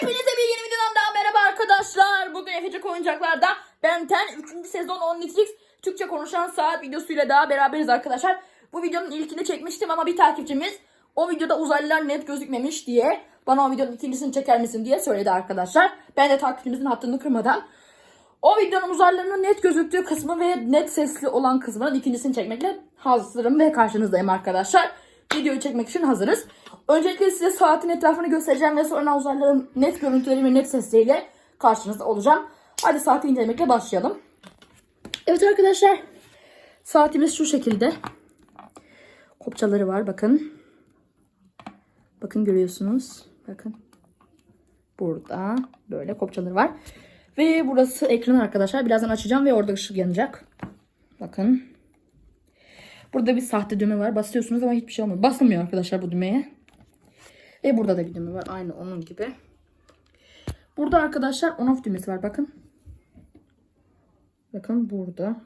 Hepinize bir yeni videodan daha merhaba arkadaşlar. Bugün Efecek Oyuncaklar'da Ben 10 3. sezon 10 Nitrix Türkçe konuşan saat videosuyla daha beraberiz arkadaşlar. Bu videonun ilkini çekmiştim ama bir takipçimiz o videoda uzaylılar net gözükmemiş diye bana o videonun ikincisini çeker misin diye söyledi arkadaşlar. Ben de takipçimizin hattını kırmadan o videonun uzaylılarının net gözüktüğü kısmı ve net sesli olan kısmının ikincisini çekmekle hazırım ve karşınızdayım arkadaşlar. Videoyu çekmek için hazırız. Öncelikle size saatin etrafını göstereceğim ve sonra uzaylıların net görüntüleri ve net sesleriyle karşınızda olacağım. Hadi saati incelemekle başlayalım. Evet arkadaşlar. Saatimiz şu şekilde. Kopçaları var bakın. Bakın görüyorsunuz. Bakın. Burada böyle kopçaları var. Ve burası ekran arkadaşlar. Birazdan açacağım ve orada ışık yanacak. Bakın. Burada bir sahte düğme var. Basıyorsunuz ama hiçbir şey olmuyor. Basılmıyor arkadaşlar bu düğmeye. Ve burada da bir düğme var. Aynı onun gibi. Burada arkadaşlar on off düğmesi var. Bakın. Bakın burada.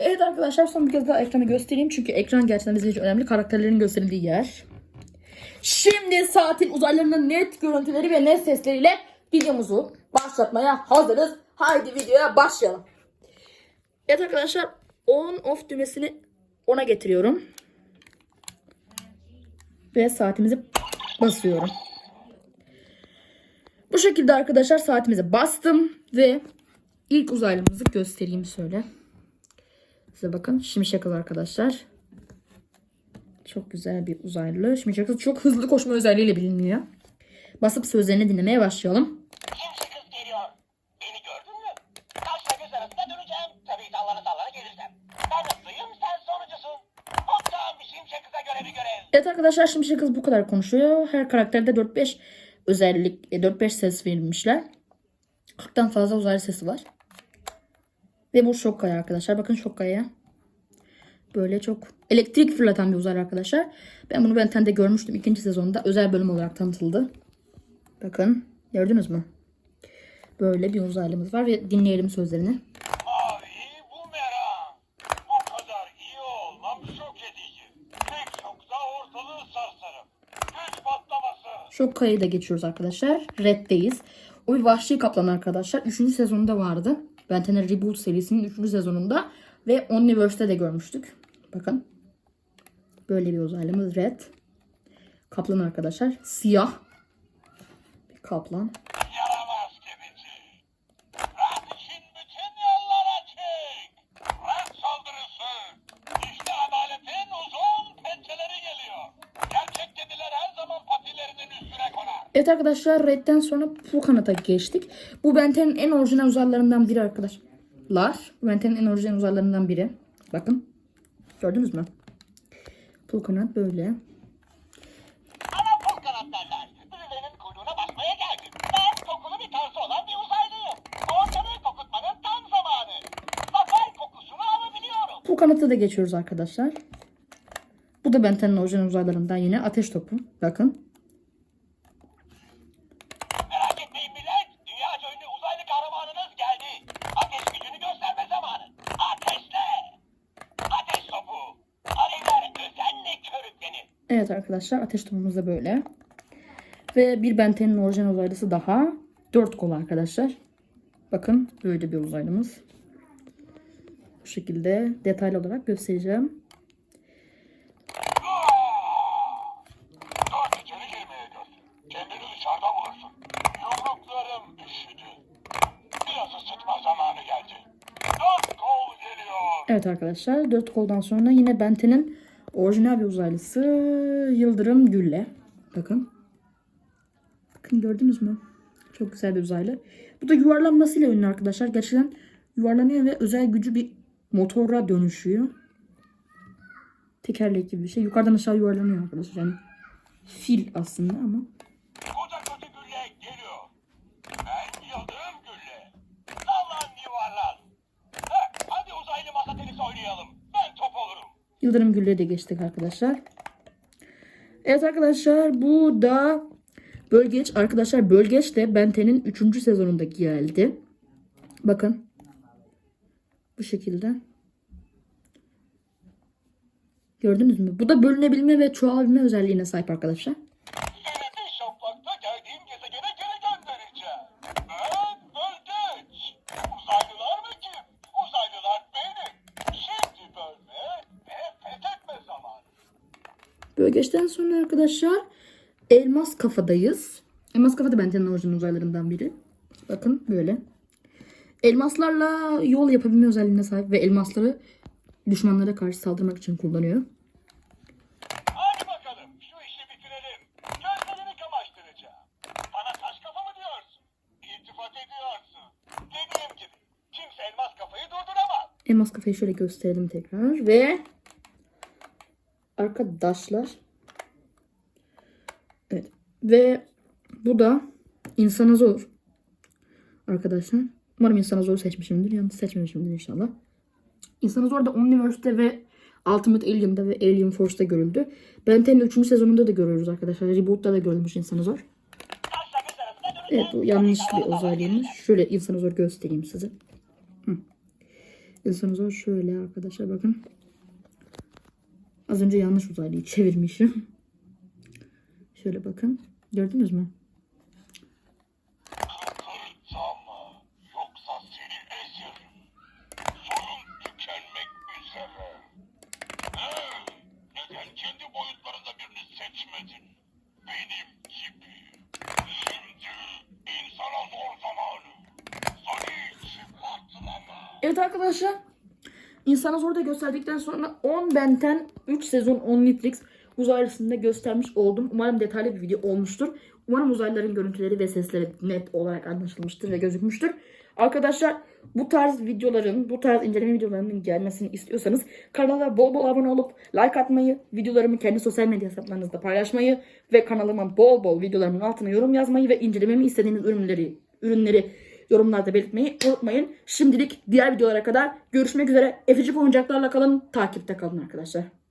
Evet arkadaşlar son bir kez daha ekranı göstereyim. Çünkü ekran gerçekten bizim için önemli. Karakterlerin gösterildiği yer. Şimdi saatin uzaylarının net görüntüleri ve net sesleriyle videomuzu başlatmaya hazırız. Haydi videoya başlayalım. Evet arkadaşlar on off düğmesini ona getiriyorum. Ve saatimizi basıyorum. Bu şekilde arkadaşlar saatimizi bastım ve ilk uzaylımızı göstereyim şöyle. Size bakın şimşek arkadaşlar. Çok güzel bir uzaylı. Şimşek çok hızlı koşma özelliğiyle biliniyor. Basıp sözlerini dinlemeye başlayalım. Evet arkadaşlar Şimşek Kız bu kadar konuşuyor. Her karakterde 4-5 özellik, e, 4-5 ses verilmişler. 40'tan fazla uzaylı sesi var. Ve bu Şokkaya arkadaşlar. Bakın Şokkaya. Böyle çok elektrik fırlatan bir uzaylı arkadaşlar. Ben bunu Ben 10'de görmüştüm. ikinci sezonda özel bölüm olarak tanıtıldı. Bakın gördünüz mü? Böyle bir uzaylımız var ve dinleyelim sözlerini. Patlaması. Şokkaya'yı da geçiyoruz arkadaşlar. Red'deyiz. O bir vahşi kaplan arkadaşlar. Üçüncü sezonunda vardı. Ben Tener Reboot serisinin üçüncü sezonunda. Ve Omniverse'de de görmüştük. Bakın. Böyle bir uzaylımız Red. Kaplan arkadaşlar. Siyah. Bir kaplan. Evet arkadaşlar Red'den sonra Pulkanat'a geçtik. Bu Benten'in en orijinal uzaylılarından biri arkadaşlar. Benten'in en orijinal uzaylılarından biri. Bakın. Gördünüz mü? Böyle. Pul kanat kokusunu alabiliyorum. Pulkanat'a da geçiyoruz arkadaşlar. Bu da Benten'in orijinal uzaylılarından yine ateş topu. Bakın. Evet arkadaşlar ateş topumuz da böyle. Ve bir Benten'in orijinal uzaylısı daha. Dört kol arkadaşlar. Bakın böyle bir uzaylımız. Bu şekilde detaylı olarak göstereceğim. Evet arkadaşlar dört koldan sonra yine Benten'in orijinal bir uzaylısı Yıldırım Gülle. Bakın. Bakın gördünüz mü? Çok güzel bir uzaylı. Bu da yuvarlanmasıyla ünlü arkadaşlar. Gerçekten yuvarlanıyor ve özel gücü bir motora dönüşüyor. Tekerlek gibi bir şey. Yukarıdan aşağı yuvarlanıyor arkadaşlar. Yani fil aslında ama. Yıldırım Gül'e de geçtik arkadaşlar. Evet arkadaşlar bu da Bölgeç. Arkadaşlar Bölgeç de Benten'in 3. sezonunda geldi. Bakın. Bu şekilde. Gördünüz mü? Bu da bölünebilme ve çoğalabilme özelliğine sahip arkadaşlar. Geçten sonra arkadaşlar elmas kafadayız. Elmas kafa da Benten'in orijinal uzaylarından biri. Bakın böyle. Elmaslarla yol yapabilme özelliğine sahip ve elmasları düşmanlara karşı saldırmak için kullanıyor. Hadi bakalım şu işi bitirelim. Gözlerini kamaştıracağım. Bana taş kafa mı diyorsun? İltifat ediyorsun. Dediğim gibi kimse elmas kafayı durduramaz. Elmas kafayı şöyle gösterelim tekrar ve arkadaşlar evet ve bu da insana zor arkadaşlar. Umarım insana zor seçmişimdir. Yanlış seçmemişimdir inşallah. İnsana zor da Omniverse'de ve Ultimate Alien'da ve Alien Force'da görüldü. Ben Ten'in 3. sezonunda da görüyoruz arkadaşlar. Reboot'ta da görülmüş insana zor. Evet bu yanlış bir özelliğimiz. Şöyle insanı zor göstereyim size. Hı. İnsanı zor şöyle arkadaşlar bakın. Az önce yanlış uzaylıyı çevirmişim. Şöyle bakın. Gördünüz mü? Evet arkadaşlar. İnsana zor gösterdikten sonra 10 benten 3 sezon 10 Netflix uzaylısında göstermiş oldum. Umarım detaylı bir video olmuştur. Umarım uzaylıların görüntüleri ve sesleri net olarak anlaşılmıştır ve gözükmüştür. Arkadaşlar bu tarz videoların, bu tarz inceleme videolarının gelmesini istiyorsanız kanala bol bol abone olup like atmayı, videolarımı kendi sosyal medya hesaplarınızda paylaşmayı ve kanalıma bol bol videolarımın altına yorum yazmayı ve incelememi istediğiniz ürünleri ürünleri yorumlarda belirtmeyi unutmayın. Şimdilik diğer videolara kadar görüşmek üzere. Efecik oyuncaklarla kalın, takipte kalın arkadaşlar.